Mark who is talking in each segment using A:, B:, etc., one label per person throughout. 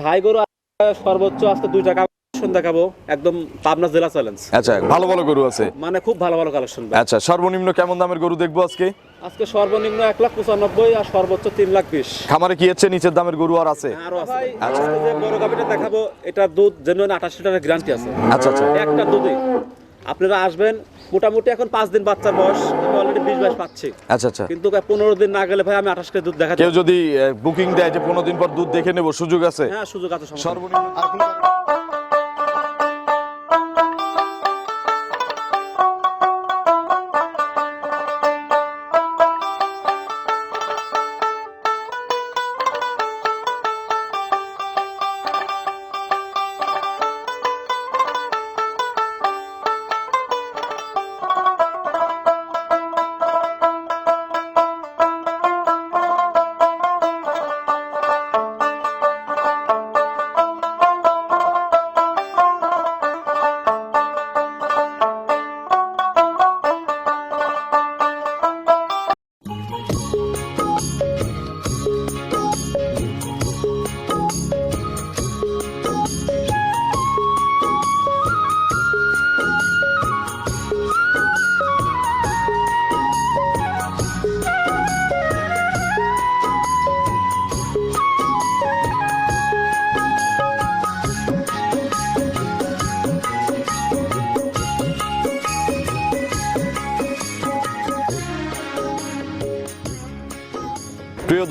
A: High গরু সর্বোচ্চ আজকে দুই টাকা দেখাবো। একদম পাবনা জেলা চ্যালেঞ্জ
B: আচ্ছা ভালো ভালো গরু আছে।
A: মানে খুব ভালো ভালো কালেকশন
B: আচ্ছা সর্বনিম্ন কেমন দামের গরু দেখব আজকে?
A: আজকে সর্বনিম্ন এক লাখ পঁচানব্বই আর সর্বোচ্চ তিন লাখ বিশ।
B: খামারে কি হচ্ছে নিচের দামের গরু আর আছে?
A: আরও আছে। বড় গাভিটা দেখাবো এটা দুধ জেনুইন আঠাশ লিটারের গ্যারান্টি আছে।
B: আচ্ছা আচ্ছা।
A: একটা দুধে। আপনারা আসবেন মোটামুটি এখন পাঁচ দিন বাচ্চার বয়স আমি অলরেডি বিশ বাইশ পাচ্ছি।
B: আচ্ছা আচ্ছা।
A: কিন্তু পনেরো দিন না গেলে ভাই আমি আঠাশ কেজি দুধ দেখা
B: কেউ যদি বুকিং দেয় যে পনেরো দিন পর দুধ দেখে নেব সুযোগ আছে?
A: হ্যাঁ সুযোগ আছে
B: সর্বনিম্ন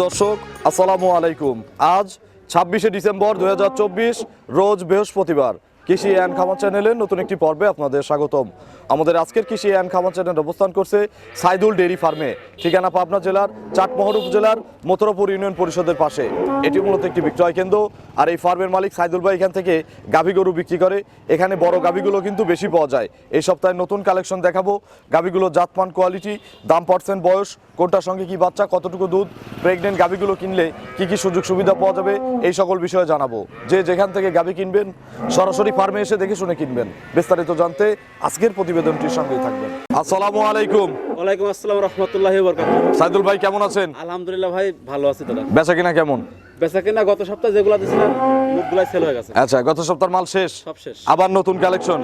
B: দর্শক আসসালামু আলাইকুম। আজ ছাব্বিশে ডিসেম্বর দুহাজার চব্বিশ রোজ বৃহস্পতিবার। কৃষি অ্যান্ড খামার চ্যানেলের নতুন একটি পর্বে আপনাদের স্বাগতম। আমাদের আজকের কৃষি অ্যান্ড খামার চ্যানেল অবস্থান করছে সাইদুল ডেইরি ফার্মে, ঠিকানা পাবনা জেলার চাটমোহর উপজেলার মথুরাপুর ইউনিয়ন পরিষদের পাশে। এটি মূলত একটি বিক্রয় কেন্দ্র, আর এই ফার্মের মালিক সাইদুল ভাই এখান থেকে গাভী গরু বিক্রি করে। এখানে বড় গাভীগুলো কিন্তু বেশি পাওয়া যায়। এই সপ্তাহে নতুন কালেকশন দেখাবো। গাভীগুলো জাতমান কোয়ালিটি, দাম পার্সেন্ট বয়স, কোনটার সঙ্গে কি বাচ্চা, কতটুকু দুধ, প্রেগনেন্ট গাভীগুলো কিনলে কি কি সুযোগ সুবিধা পাওয়া যাবে, এই সকল বিষয়ে জানাব। যে যেখান থেকে গাভী কিনবেন, সরাসরি ফার্মে এসে দেখে শুনে কিনবেন। বিস্তারিত জানতে আজকের প্রতিবেদনটির সঙ্গেই থাকবেন। আসসালামু আলাইকুম।
A: ওয়ালাইকুম আসসালাম রহমতুল্লাহ বরকাত
B: সাইদুল ভাই কেমন আছেন?
A: আলহামদুলিল্লাহ ভাই ভালো আছি দাদা।
B: বেচা কিনা কেমন?
A: বেচা কিনা গত সপ্তাহে যেগুলো দিয়েছিলাম মুখগুলাই সেল হয়ে গেছে।
B: আচ্ছা গত সপ্তাহের মাল শেষ?
A: সব শেষ।
B: আবার নতুন কালেকশন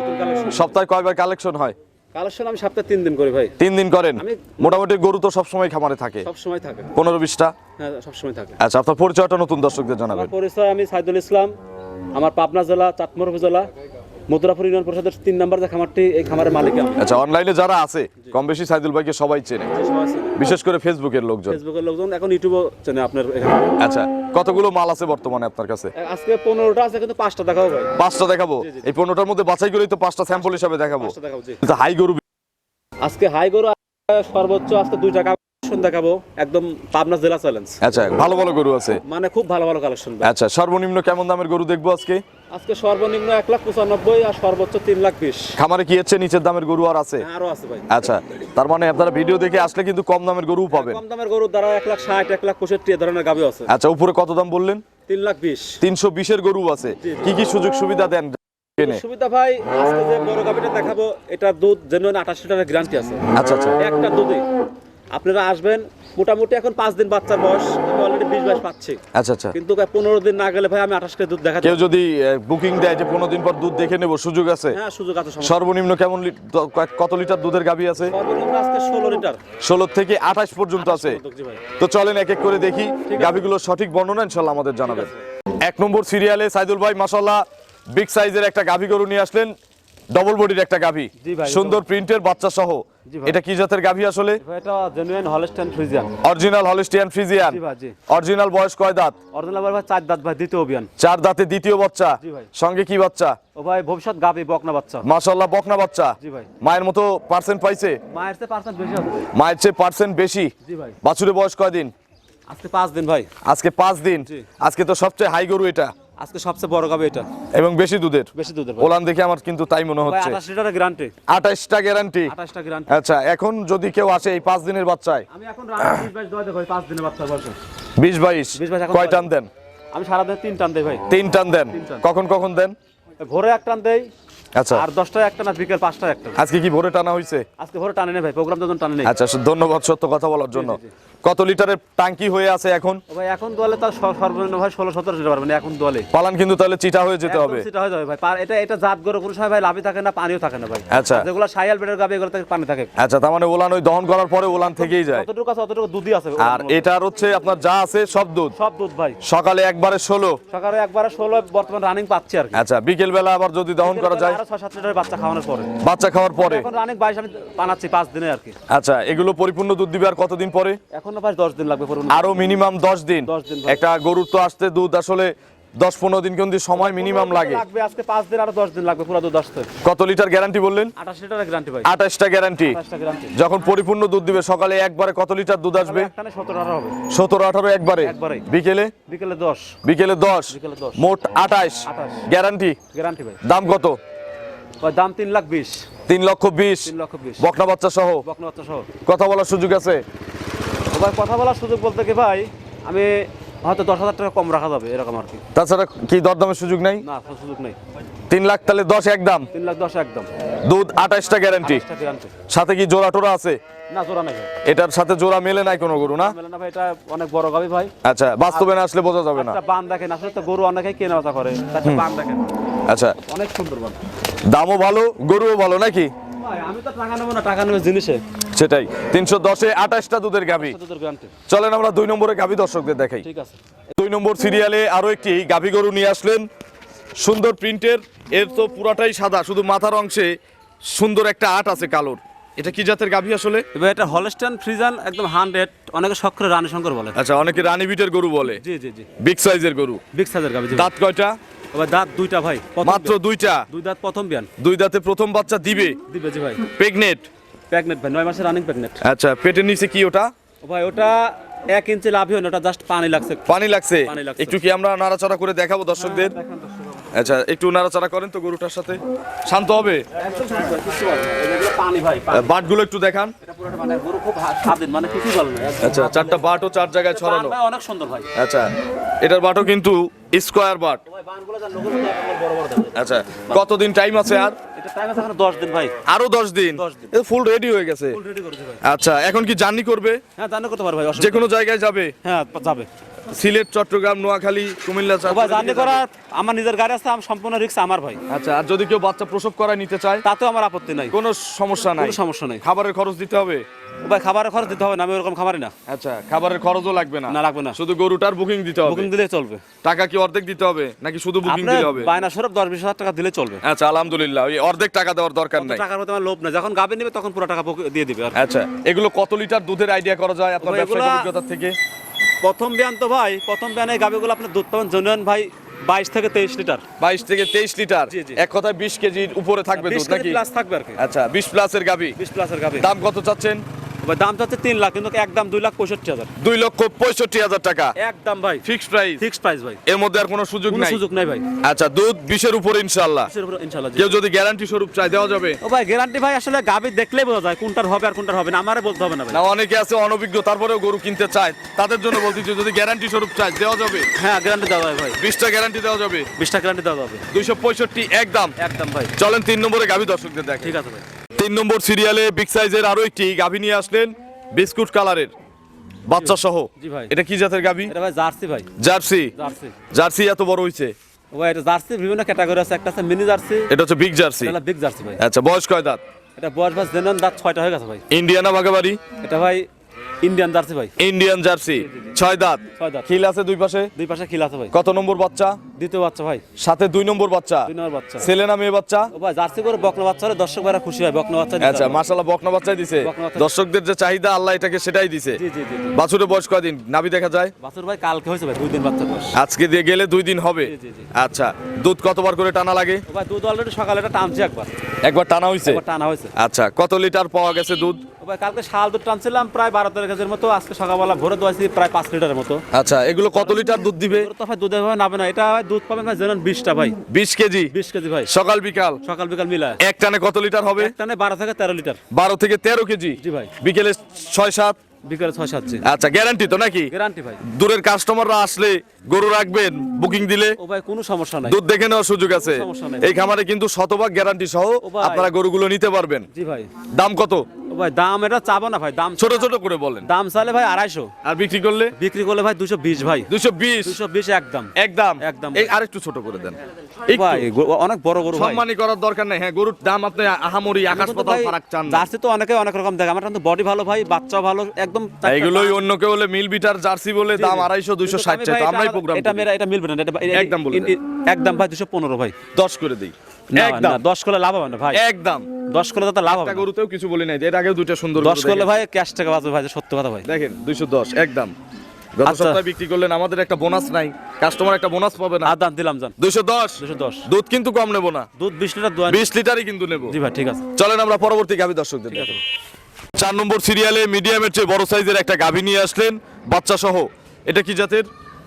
B: সপ্তাহে কয়বার কালেকশন হয়?
A: কালেকশন আমি সপ্তাহে তিন দিন করি ভাই।
B: তিন দিন করেন? মোটামুটি গরু তো সবসময় খামারে থাকে।
A: সব সময় থাকে।
B: পনেরো বিশটা?
A: হ্যাঁ সব সময় থাকে।
B: আচ্ছা আপনার পরিচয়টা নতুন দর্শকদের জানাবেন।
A: পরিচয় আমি সাইদুল ইসলাম। আমার পাবনা জেলা চাটমোহর উপজেলা মথুরাপুর ইউনিয়ন পরিষদের তিন নম্বর যে খামারটি এই খামারের মালিক
B: আচ্ছা অনলাইনে যারা আছে কম বেশি সাইদুল ভাইকে সবাই চেনে। বিশেষ করে ফেসবুকের লোকজন।
A: ফেসবুকের লোকজন এখন ইউটিউবও চেনে আপনার এখানে।
B: আচ্ছা কতগুলো মাল আছে বর্তমানে আপনার কাছে?
A: আজকে পনেরোটা আছে কিন্তু পাঁচটা দেখাও ভাই।
B: পাঁচটা দেখাবো? এই পনেরোটার মধ্যে বাছাই করেই তো পাঁচটা স্যাম্পল হিসাবে দেখাবো। কিন্তু হাই গরু
A: আজকে হাই গরু সর্বোচ্চ আজকে দুই টাকা কালেকশন দেখাবো একদম পাবনা জেলা চ্যালেঞ্জ
B: আচ্ছা ভালো ভালো গরু আছে।
A: মানে খুব ভালো ভালো কালেকশন
B: আচ্ছা সর্বনিম্ন কেমন দামের গরু দেখব আজকে?
A: আজকে সর্বনিম্ন এক লাখ পঁচানব্বই আর সর্বোচ্চ তিন লাখ বিশ।
B: খামারে কি হচ্ছে নিচের দামের গরু আর আছে?
A: আরও আছে ভাই।
B: আচ্ছা তার মানে আপনারা ভিডিও দেখে আসলে কিন্তু কম দামের গরু পাবেন।
A: কম দামের গরুর দ্বারা এক লাখ ষাট এক লাখ পঁয়ষট্টি এ ধরনের গাভি আছে।
B: আচ্ছা উপরে কত দাম বললেন?
A: তিন লাখ বিশ।
B: তিনশো বিশের গরু আছে। কি কি সুযোগ সুবিধা দেন?
A: সুবিধা ভাই আজকে যে বড় গাভিটা দেখাবো এটা দুধ জেনুইন আঠাশ লিটারের গ্যারান্টি আছে।
B: আচ্ছা আচ্ছা।
A: একটা দুধে। আপনারা আসবেন মোটামুটি এখন পাঁচ দিন বাচ্চার বয়স আমি অলরেডি বিশ বাইশ পাচ্ছি।
B: আচ্ছা আচ্ছা।
A: কিন্তু পনেরো দিন না গেলে ভাই আমি আঠাশ কেজি দুধ দেখা
B: কেউ যদি বুকিং দেয় যে পনেরো দিন পর দুধ দেখে নেব সুযোগ আছে?
A: হ্যাঁ সুযোগ আছে
B: সর্বনিম্ন কেমন কত লিটার দুধের গাভী আছে?
A: সর্বনিম্ন আজকে ষোলো লিটার।
B: ষোলো থেকে আঠাশ পর্যন্ত আছে। তো চলেন এক এক করে দেখি গাভীগুলোর সঠিক বর্ণনা ইনশাল্লাহ আমাদের জানাবেন। এক নম্বর সিরিয়ালে সাইদুল ভাই মাসাল্লাহ বিগ সাইজের একটা গাভী গরু নিয়ে আসলেন। ডবল বডির একটা গাভী। সুন্দর প্রিন্টের বাচ্চা সহ। এটা কি জাতের গাভী আসলে?
A: এটা genuine Holstein Friesian
B: original Holstein Friesian
A: জি ভাই জি।
B: অরিজিনাল বয়স কয় দাঁত?
A: অরিজিনাল ভাই চার দাঁত ভাই দ্বিতীয় অভিযান।
B: চার দাঁতে দ্বিতীয় বাচ্চা।
A: জি ভাই।
B: সঙ্গে কি বাচ্চা?
A: ও ভাই ভবিষ্যৎ গাবি বকনা বাচ্চা।
B: মাশাল্লাহ বকনা বাচ্চা।
A: জি ভাই।
B: মায়ের মতো পার্সেন্ট পাইছে?
A: মায়ের চেয়ে পার্সেন্ট বেশি হবে
B: মায়ের চেয়ে পার্সেন্ট বেশি?
A: জি ভাই।
B: বাছুরের বয়স কয়দিন
A: আজকে পাঁচ দিন ভাই।
B: আজকে পাঁচ দিন।
A: জি।
B: আজকে তো সবচেয়ে হাই গরু এটা।
A: আজকে সবচেয়ে বড় গাবি এটা।
B: এবং বেশি দুধের।
A: বেশি দুধের
B: ওলান দেখে আমার কিন্তু তাই মনে হচ্ছে।
A: আঠাশ লিটারের গ্যারান্টি
B: আঠাশটা গ্যারান্টি
A: আঠাশটা গ্যারান্টি
B: আচ্ছা এখন যদি কেউ আসে এই পাঁচ দিনের বাচ্চায়?
A: আমি এখন রাত বিশ বাইশ দোয়া দেখো পাঁচ দিনের বাচ্চা বয়সে।
B: বিশ বাইশ?
A: বিশ বাইশ এখন
B: কয় টান দেন?
A: আমি সারাদিন তিন টান দেই ভাই।
B: তিন টান দেন। কখন কখন দেন?
A: ভোরে এক টান দেই।
B: আচ্ছা।
A: আর দশটায় একটা না বিকেল পাঁচটায় একটা।
B: আজকে কি ভোরে টানা হয়েছে
A: আজকে ভোরে টানে নেই ভাই প্রোগ্রাম যখন টানে নেই।
B: আচ্ছা ধন্যবাদ সত্য কথা বলার জন্য। কত লিটারের টাঙ্কি হয়ে আছে এখন?
A: ভাই এখন দোয়ালে তার সর্বনিম্ন ভাই ষোলো সতেরো লিটার পারবেন এখন দোয়ালে।
B: পালান কিন্তু তাহলে চিটা হয়ে যেতে হবে।
A: সেটা হয়ে যাবে ভাই। পার- এটা এটা জাত গরু কোনো সময় ভাই লাভই থাকে না পানিও থাকে না ভাই।
B: আচ্ছা।
A: যেগুলো সাইয়াল বেডের গাবে এগুলো পানি থাকে।
B: আচ্ছা তার মানে ওলান ওই দহন করার পরে ওলান থেকেই যায়।
A: কতটুকু আছে অতটুকু দুধই আছে।
B: আর এটার হচ্ছে আপনার যা আছে সব দুধ?
A: সব দুধ ভাই।
B: সকালে একবারে ষোলো?
A: সকালে একবারে ষোলো বর্তমান রানিং পাচ্ছি আর
B: আচ্ছা বিকেল বেলা আবার যদি দহন করা যায়?
A: ছয় সাত লিটার বাচ্চা খাওয়ানোর পরে।
B: বাচ্চা খাওয়ার পরে?
A: এখন রানিং বাইশ আমি বানাচ্ছি পাঁচ দিনে আর কি।
B: আচ্ছা এগুলো পরিপূর্ণ দুধ দিবে আর কতদিন পরে?
A: এখনও ভাই দশ দিন লাগবে
B: আরও মিনিমাম দশ দিন।
A: 10 দিন ভাই।
B: একটা গরুর তো আসতে দুধ আসলে দশ পনেরো দিন কিন্তু সময় মিনিমাম লাগে।
A: লাগবে আজকে পাঁচ দিন আরও দশ দিন লাগবে পুরো দুধ আসতে।
B: কত লিটার গ্যারান্টি বললেন?
A: আঠাশ লিটারের গ্যারান্টি ভাই।
B: আঠাশটা গ্যারান্টি যখন পরিপূর্ণ দুধ দিবে সকালে একবারে কত লিটার দুধ আসবে?
A: সতেরো আঠারো হবে।
B: সতেরো আঠারো একবারে। বিকেলে?
A: বিকেলে দশ।
B: বিকেলে দশ। মোট আঠাশ। গ্যারান্টি
A: গ্যারান্টি ভাই।
B: দাম কত?
A: দাম তিন লাখ বিশ।
B: তিন লক্ষ বিশ।
A: তিন লক্ষ বিশ।
B: বকনা বাচ্চা সহ?
A: বকনা বাচ্চা সহ।
B: কথা বলার সুযোগ আছে?
A: ও ভাই কথা বলার সুযোগ বলতে কি ভাই আমি হয়তো দশ হাজার টাকা কম রাখা যাবে এরকম আর কি।
B: তাছাড়া কি দরদামের সুযোগ নাই?
A: না সুযোগ নেই।
B: তিন লাখ তাহলে দশ একদম
A: তিন লাখ দশ একদম
B: দুধ আঠাশটা গ্যারান্টি সাথে কি জোড়া টোরা আছে?
A: না জোড়া নেই
B: এটার সাথে জোড়া মেলে নাই কোনো গরু না?
A: মেলে না ভাই এটা অনেক বড় গাবি ভাই।
B: আচ্ছা বাস্তবে না আসলে বোঝা যাবে না।
A: একটা বান দেখেন আসলে তো গরু অনেকেই কেনা বেচা করে তার বান দেখেন।
B: আচ্ছা।
A: অনেক সুন্দর বান।
B: দামও ভালো গরুও ভালো নাকি?
A: আমি তো টাকা নেব না টাকা নেব জিনিসে।
B: সেটাই তিনশো দশে আঠাশটা দুধের গাভি। চলেন আমরা দুই নম্বরে গাভি দর্শকদের দেখাই।
A: ঠিক আছে।
B: দুই নম্বর সিরিয়ালে আরও একটি গাভি গরু নিয়ে আসলেন। সুন্দর প্রিন্টের এর তো পুরাটাই সাদা শুধু মাথার অংশে সুন্দর একটা আট আছে কালোর। এটা কি জাতের গাভি আসলে?
A: এবার এটা হলস্টাইন ফ্রিজান একদম হান্ড্রেড অনেকে সক্ষরে রানী শঙ্কর বলে।
B: আচ্ছা অনেকে রানী বিটের গরু বলে।
A: জি জি জি।
B: বিগ সাইজের গরু।
A: বিগ সাইজের গাবি জি।
B: দাঁত কয়টা?
A: এবার দাঁত দুইটা ভাই
B: মাত্র দুইটা?
A: দুই দাঁত প্রথম বিয়ান।
B: দুই দাঁতে প্রথম বাচ্চা দিবে?
A: দিবে জি ভাই।
B: প্রেগনেট
A: প্রেগনেট ভাই নয় মাসের রানিং প্রেগনেট
B: আচ্ছা পেটের নিচে কি ওটা?
A: ভাই ওটা এক ইঞ্চি লাভ হয় না ওটা জাস্ট পানি লাগছে।
B: পানি লাগছে?
A: পানি লাগছে।
B: একটু কি আমরা নাড়াচাড়া করে দেখাবো দর্শকদের? আচ্ছা একটু নাড়াচাড়া করেন তো গরুটার সাথে। শান্ত হবে। বাটগুলো একটু দেখান। আচ্ছা চারটা বাটও চার জায়গায় ছড়ানো।
A: অনেক সুন্দর ভাই
B: আচ্ছা এটার বাটও কিন্তু স্কোয়ার বাট। আচ্ছা কতদিন টাইম আছে আর?
A: এটা টাইম আছে এখন 10 দিন ভাই
B: আরও দশ দিন ফুল রেডি হয়ে গেছে আচ্ছা এখন কি জার্নি করবে?
A: হ্যাঁ
B: যে কোনো জায়গায় যাবে?
A: হ্যাঁ যাবে।
B: সিলেট চট্টগ্রাম নোয়াখালী কুমিল্লা
A: ভাই জার্নি
B: দিকে
A: আমার নিজের গাড়ি আছে আমি সম্পূর্ণ রিক্স আমার ভাই।
B: আচ্ছা আর যদি কেউ বাচ্চা প্রসব করায় নিতে চায়?
A: তাতেও আমার আপত্তি নাই।
B: কোনো সমস্যা নাই?
A: কোনো সমস্যা নাই।
B: খাবারের খরচ দিতে হবে?
A: ভাই খাবারের খরচ দিতে হবে না আমি ওরকম খাবারই না।
B: আচ্ছা খাবারের খরচও লাগবে না?
A: না লাগবে না।
B: শুধু গরুটার বুকিং দিতে হবে?
A: বুকিং দিলেই চলবে।
B: টাকা কি অর্ধেক দিতে হবে নাকি শুধু বুকিং দিলে হবে?
A: বায়না স্বরূপ দশ বিশ হাজার টাকা দিলে চলবে।
B: আচ্ছা আলহামদুলিল্লাহ ওই অর্ধেক টাকা দেওয়ার দরকার নাই।
A: টাকার মধ্যে আমার লোভ নাই। যখন গাবে নেবে তখন পুরো টাকা দিয়ে দিবে
B: আচ্ছা এগুলো কত লিটার দুধের আইডিয়া করা যায় আপনার ব্যবসায়িক অভিজ্ঞতা থেকে?
A: প্রথম ব্যান তো ভাই প্রথম বিয়ানে গাবিগুলো আপনার দুধ পাবেন জনুয়ান ভাই বাইশ থেকে তেইশ লিটার।
B: বাইশ থেকে তেইশ লিটার। এক কথায় বিশ কেজির উপরে থাকবে দুধ নাকি?
A: প্লাস থাকবে আর
B: আচ্ছা বিশ প্লাসের গাবি
A: বিশ প্লাসের গাবি
B: দাম কত চাচ্ছেন?
A: ভাই দাম চাচ্ছে তিন লাখ কিন্তু একদম দুই লাখ পঁয়ষট্টি হাজার।
B: দুই লক্ষ পঁয়ষট্টি হাজার টাকা।
A: একদম ভাই।
B: ফিক্সড প্রাইস
A: ফিক্সড প্রাইস ভাই।
B: এর মধ্যে আর কোনো সুযোগ নাই?
A: সুযোগ নাই ভাই।
B: আচ্ছা দুধ বিশের উপরে ইনশাল্লাহ
A: কিসের উপরে ইনশাল্লাহ জি।
B: কেউ যদি গ্যারান্টি স্বরূপ চাই দেওয়া যাবে?
A: ও ভাই গ্যারান্টি ভাই আসলে গাবি দেখলেই বোঝা যায় কোনটার হবে আর কোনটার হবে না। আমারে বলতে হবে না ভাই।
B: না অনেকে আছে অনভিজ্ঞ তারপরেও গরু কিনতে চায়। তাদের জন্য বলতেছি যদি গ্যারান্টি স্বরূপ চাই দেওয়া যাবে?
A: হ্যাঁ গ্যারান্টি দেওয়া ভাই।
B: বিশটা গ্যারান্টি দেওয়া যাবে?
A: বিশটা গ্যারান্টি দেওয়া যাবে।
B: দুইশো পঁয়ষট্টি একদম
A: একদম ভাই।
B: চলেন তিন নম্বরে গাভী দর্শকদের দেখ
A: ঠিক আছে ভাই।
B: তিন নম্বর সিরিয়ালে বিগ সাইজের আরও একটি গাভী নিয়ে আসলেন বিস্কুট কালারের বাচ্চা সহ। এটা কি জাতের গাভী?
A: এটা ভাই জার্সি ভাই।
B: জার্সি?
A: জার্সি।
B: এত বড় হইছে?
A: ও ভাই এটা জার্সি বিভিন্ন ক্যাটাগরি আছে। একটা আছে মিনি জার্সি।
B: এটা হচ্ছে বিগ জার্সি।
A: এটা বিগ জার্সি ভাই।
B: আচ্ছা বয়স কয় দাঁত?
A: এটা বয়স ভাই জেনারেল দাঁত ছয়টা হয়ে গেছে ভাই।
B: ইন্ডিয়ানা বাগাবাড়ি
A: এটা ভাই ইন্ডিয়ান জার্সি ভাই।
B: Indian jersey. ছয় দাঁত।
A: ছয় দাঁত।
B: খিল আছে দুই পাশে?
A: দুই পাশে খিল আছে ভাই।
B: কত নম্বর বাচ্চা?
A: দ্বিতীয় বাচ্চা ভাই।
B: সাথে দুই নম্বর বাচ্চা।
A: দুই নম্বর বাচ্চা।
B: ছেলে না মেয়ে বাচ্চা?
A: ভাই জার্সি করে বকনা বাচ্চা হলে দর্শক ভাইরা খুশি হয় বকনা বাচ্চা
B: আচ্ছা বকনা বাচ্চাই দিছে। দর্শকদের যে চাহিদা আল্লাহ এটাকে সেটাই দিছে।
A: জি জি জি।
B: বাছুরের বয়স কয়দিন? নাভি দেখা যায়?
A: বাছুর ভাই কালকে হয়েছে ভাই দুই দিন বাচ্চা বয়স।
B: আজকে দিয়ে গেলে দুই দিন হবে।
A: জি, জি, জি।
B: আচ্ছা দুধ কতবার করে টানা লাগে?
A: ভাই দুধ অলরেডি সকালে টানছি একবার।
B: একবার টানা হইছে?
A: একবার টানা হয়েছে।
B: আচ্ছা কত লিটার পাওয়া গেছে দুধ?
A: ভাই কালকে শাল দুধ টানছিলাম প্রায় বারো তেরো কেজির মতো। আজকে সকালবেলা ভোরে প্রায় পাঁচ লিটারের মতো।
B: আচ্ছা এগুলো কত লিটার দুধ দিবে?
A: তো ভাই দুধের ভাবে নাবে না এটা দুধ পাবেন ভাই জানেন বিশটা ভাই।
B: বিশ কেজি?
A: বিশ কেজি ভাই।
B: সকাল বিকাল?
A: সকাল বিকাল মিলায়।
B: এক টানে কত লিটার হবে?
A: একটানে বারো থেকে তেরো লিটার।
B: বারো থেকে তেরো কেজি?
A: জি ভাই।
B: বিকেলে ছয় সাত?
A: বিকালে ছয় সাত
B: আচ্ছা গ্যারান্টি তো নাকি?
A: গ্যারান্টি ভাই।
B: দূরের কাস্টমাররা আসলে গরু রাখবেন বুকিং দিলে।
A: ও ভাই কোনো সমস্যা নাই।
B: দুধ দেখে নেওয়ার সুযোগ আছে। এই খামারে কিন্তু শতভাগ গ্যারান্টি সহ। আপনারা গরুগুলো নিতে পারবেন।
A: জি ভাই।
B: দাম কত?
A: ভাই দাম এটা চাবো না ভাই দাম
B: ছোট ছোট করে বলেন।
A: দাম চালে ভাই আড়াইশো।
B: আর বিক্রি করলে?
A: বিক্রি করলে ভাই দুশো বিশ ভাই।
B: দুশো বিশ?
A: দুশো বিশ একদম।
B: একদম?
A: একদম।
B: এই আরেকটু ছোট করে দেন।
A: ভাই অনেক বড় গরু ভাই।
B: করার দরকার নেই। হ্যাঁ গরুর দাম আপনি আহামরি আকাশ পাতাল ফারাক চান
A: জার্সি তো অনেকে অনেক রকম দেখে। আমার কিন্তু বডি ভালো ভাই বাচ্চা ভালো একদম দাম-
B: অন্য কেউ হলে মিল বিটার জার্সি বলে দাম আড়াইশো
A: কিন্তু
B: ষাট আমরাই প্রোগ্রাম
A: এটা মেরা এটা মিলবে না
B: একদম
A: একদম ভাই দুশো পনেরো ভাই।
B: দশ করে দিই। একদম।
A: দশ করলে লাভ হবে না ভাই।
B: একদম।
A: দশ করলে তো লাভ হবে
B: গরুতেও কিছু বলি নাই এর আগেও দুইটা সুন্দর
A: দশ করলে ভাই ক্যাশ টাকা বাঁচবে ভাই সত্য কথা ভাই।
B: দেখেন দুইশো দশ একদম। গত। সপ্তাহে বিক্রি করলেন আমাদের একটা বোনাস নাই কাস্টমার একটা বোনাস পাবে না।
A: আর দিলাম জান।
B: দুইশো দশ?
A: দুশো দশ।
B: দুধ কিন্তু কম নেব না।
A: দুধ বিশ লিটার দোয়া
B: বিশ লিটারই কিন্তু নেব।
A: জি ভাই ঠিক আছে।
B: চলেন আমরা পরবর্তী দর্শকদের চার নম্বর সিরিয়ালে মিডিয়ামের চেয়ে বড় সাইজের একটা গাভী নিয়ে আসলেন বাচ্চা সহ এটা কি জাতের?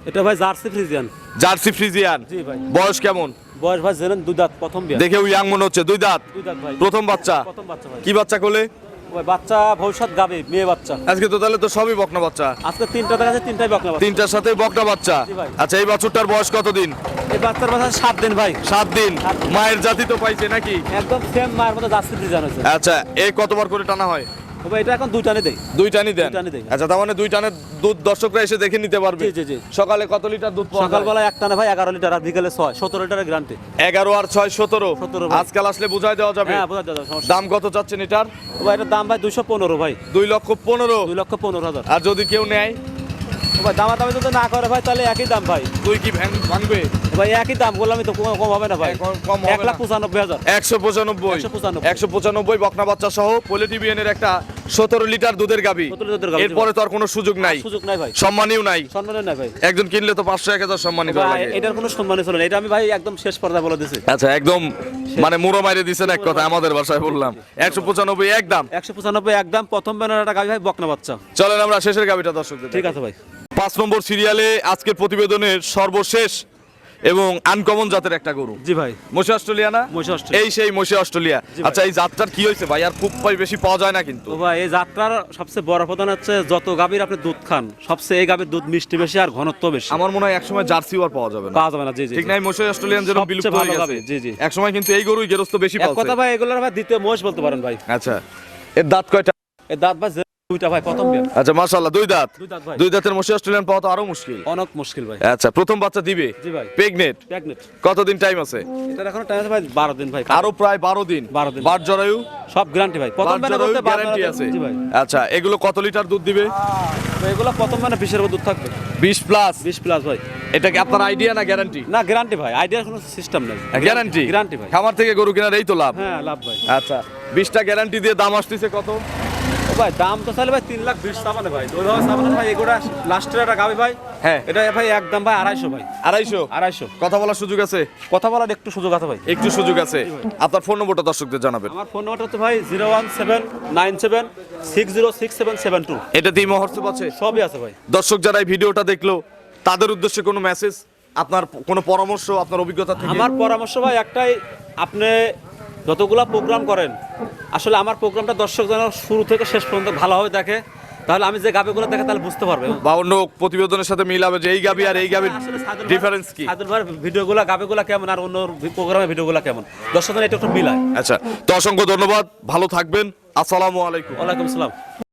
A: এটা ভাই জার্সি ফ্রিজিয়ান।
B: Jersey Friesian?
A: জি ভাই।
B: বয়স কেমন?
A: বয়স ভাই জেনেন দুই দাঁত প্রথম বিয়া।
B: দেখেও ইয়াং মনে হচ্ছে দুই দাঁত?
A: দুই দাঁত ভাই।
B: প্রথম বাচ্চা?
A: প্রথম বাচ্চা ভাই।
B: কি বাচ্চা কোলে?
A: বাচ্চা ভবিষ্যৎ গাবে মেয়ে বাচ্চা।
B: আজকে তো তাহলে তো সবই বকনা বাচ্চা।
A: আজকে তিনটা দেখা যাচ্ছে তিনটাই বকনা বাচ্চা।
B: তিনটার সাথে বকনা বাচ্চা। আচ্ছা এই বাছুরটার বয়স কতদিন?
A: এই বাচ্চার বাচ্চা সাত দিন ভাই।
B: সাত দিন? মায়ের জাতি তো পাইছে নাকি?
A: একদম সেম মায়ের মতো জার্সি ফ্রিজিয়ান হয়েছে।
B: আচ্ছা এই কতবার করে টানা হয়?
A: এটা এখন দুই টানে দেই
B: দুই টানি দেন।
A: দুই টানি
B: আচ্ছা তার মানে দুই টানের দুধ দর্শকরা এসে দেখে নিতে পারবে।
A: জি, জি, জি।
B: সকালে কত লিটার দুধ
A: সকালবেলা এক টানে ভাই এগারো লিটার আর বিকেলে ছয় সতেরো লিটারের গ্রান্টি
B: এগারো আর ছয় সতেরো।
A: 17 ভাই।
B: আজকাল আসলে বোঝাই দেওয়া যাবে।
A: হ্যাঁ বোঝা যাবে
B: দাম কত চাচ্ছেন এটার?
A: ভাই এটার দাম ভাই দুশো পনেরো ভাই।
B: দুই লক্ষ পনেরো।
A: দুই লক্ষ পনেরো হাজার।
B: আর যদি কেউ নেয়?
A: ভাই দামা দামি যদি না করে ভাই তাহলে একই দাম ভাই।
B: দুই কি ভাঙবে?
A: ভাই একই দাম বললাম তো কম কম হবে না ভাই।
B: কম- কম হবে
A: এক লাখ পঁচানব্বই হাজার।
B: একশো পঁচানব্বই। একশো পঁচানব্বই। বকনা বাচ্চা সহ পোলিটিভিয়ানের একটা সতেরো লিটার দুধের গাবি
A: 17 লিটার গাভী,
B: এরপরে তো আর কোনো সুযোগ নাই।
A: সুযোগ নাই ভাই।
B: সম্মানীয় নাই।
A: সম্মানের নাই ভাই।
B: একজন কিনলে তো পাঁচশো এক হাজার সম্মানী করা লাগে।
A: এটার কোনো সম্মানই ছিল না। এটা আমি ভাই একদম শেষ পর্দা বলে দিছি।
B: আচ্ছা একদম মানে মুড়ো মাইরে দিছেন এক কথা আমাদের ভাষায় বললাম। একশো পঁচানব্বই একদম
A: একশো পঁচানব্বই একদম প্রথম একটা ভাই বকনা বাচ্চা।
B: চলেন আমরা শেষের গাবিটা দর্শকদের
A: ঠিক আছে ভাই।
B: পাঁচ নম্বর সিরিয়ালে আজকের প্রতিবেদনের সর্বশেষ এবং আনকমন জাতের একটা গরু।
A: জি ভাই।
B: মশি অস্ট্রেলিয়া না?
A: মহিষা অস্ট্রেলিয়া।
B: এই সেই মশি অস্ট্রেলিয়া। আচ্ছা এই জাতটার কি হয়েছে ভাই? আর খুব পাই বেশি পাওয়া যায় না কিন্তু।
A: ভাই এই যাত্রার সবচেয়ে বড় প্রধান হচ্ছে যত গাভীর আপনি দুধ খান সবচেয়ে এই গাভীর দুধ মিষ্টি বেশি আর ঘনত্ব বেশি।
B: আমার মনে হয় একসময় জার্সি আর পাওয়া যাবে না।
A: পাওয়া যাবে না জি জি
B: ঠিক নাই? মশি অস্ট্রেলিয়ান যেরকম বিলুপ্ত হয়ে গেছে।
A: জি, জি।
B: এক সময় কিন্তু এই গরুই গেরস্ত বেশি
A: এক
B: পাওয়া
A: কথা ভাই এগুলোর ভাই দ্বিতীয় মহিষ বলতে পারেন ভাই।
B: আচ্ছা এর দাঁত কয়টা?
A: এর দাঁত ভাই দুইটা ভাই প্রথম
B: আচ্ছা মাশাআল্লাহ দুই দাঁত।
A: দুই দাঁত ভাই।
B: দুই দাঁতের মশি অস্ট্রেলিয়ান পাওয়া তো আরও মুশকিল।
A: অনেক মুশকিল ভাই।
B: আচ্ছা প্রথম বাচ্চা দিবে?
A: জি ভাই।
B: প্রেগনেট
A: প্যাগনেট
B: কতদিন টাইম আছে?
A: এটার এখন টাইম আছে ভাই বারো দিন ভাই।
B: আরও প্রায় বারো দিন।
A: 12 দিন।
B: বার জরায়ু?
A: সব গ্যারান্টি ভাই। প্রথম
B: বার
A: বলতে
B: গ্যারান্টি আছে।
A: জি ভাই।
B: আচ্ছা এগুলো কত লিটার দুধ দিবে?
A: এগুলো প্রথম দুধ থাকবে।
B: প্লাস
A: বিশ প্লাস ভাই।
B: এটা কি আপনার আইডিয়া না গ্যারান্টি
A: না গ্যারান্টি ভাই। আইডিয়ার কোনো সিস্টেম নেই।
B: গ্যারান্টি
A: গ্যারান্টি ভাই।
B: খামার থেকে গরু কেনার এই তো লাভ।
A: হ্যাঁ লাভ ভাই।
B: আচ্ছা বিশটা গ্যারান্টি দিয়ে দাম আসতেছে কত?
A: ভাই দাম তো চাইলে ভাই তিন লাখ বিশ সাবানে ভাই। ওইভাবে সাবানে ভাই এগুলো লাস্টের একটা গাবি ভাই।
B: হ্যাঁ।
A: এটা ভাই একদম ভাই আড়াইশো ভাই।
B: আড়াইশো?
A: আড়াইশো।
B: কথা বলার সুযোগ আছে?
A: কথা বলার একটু সুযোগ আছে ভাই।
B: একটু সুযোগ আছে। আপনার ফোন নম্বরটা দর্শকদের জানাবেন।
A: আমার ফোন নাম্বারটা হচ্ছে ভাই zero one seven nine seven six zero six seven seven two
B: এটা দিয়ে হোয়াটসঅ্যাপ আছে।
A: সবই আছে ভাই।
B: দর্শক যারা এই ভিডিওটা দেখল তাদের উদ্দেশ্যে কোনো মেসেজ আপনার কোনো পরামর্শ আপনার অভিজ্ঞতা থেকে?
A: আমার পরামর্শ ভাই একটাই আপনি যতগুলা প্রোগ্রাম করেন আসলে আমার প্রোগ্রামটা দর্শক যেন শুরু থেকে শেষ পর্যন্ত ভালোভাবে দেখে তাহলে আমি যে গাবিগুলো দেখে তাহলে বুঝতে পারবে।
B: বা অন্য প্রতিবেদনের সাথে মিলাবে যে এই গাবি আর এই গাবির
A: ভাই-
B: ডিফারেন্স কি?
A: সাদুল ভাই ভিডিওগুলো গাবিগুলো কেমন আর অন্য প্রোগ্রামের ভিডিওগুলো কেমন? দর্শক যেন এটা একটু মিলায়।
B: আচ্ছা তো অসংখ্য ধন্যবাদ ভালো থাকবেন আসসালামু আলাইকুম।
A: ওয়ালাইকুম আসসালাম।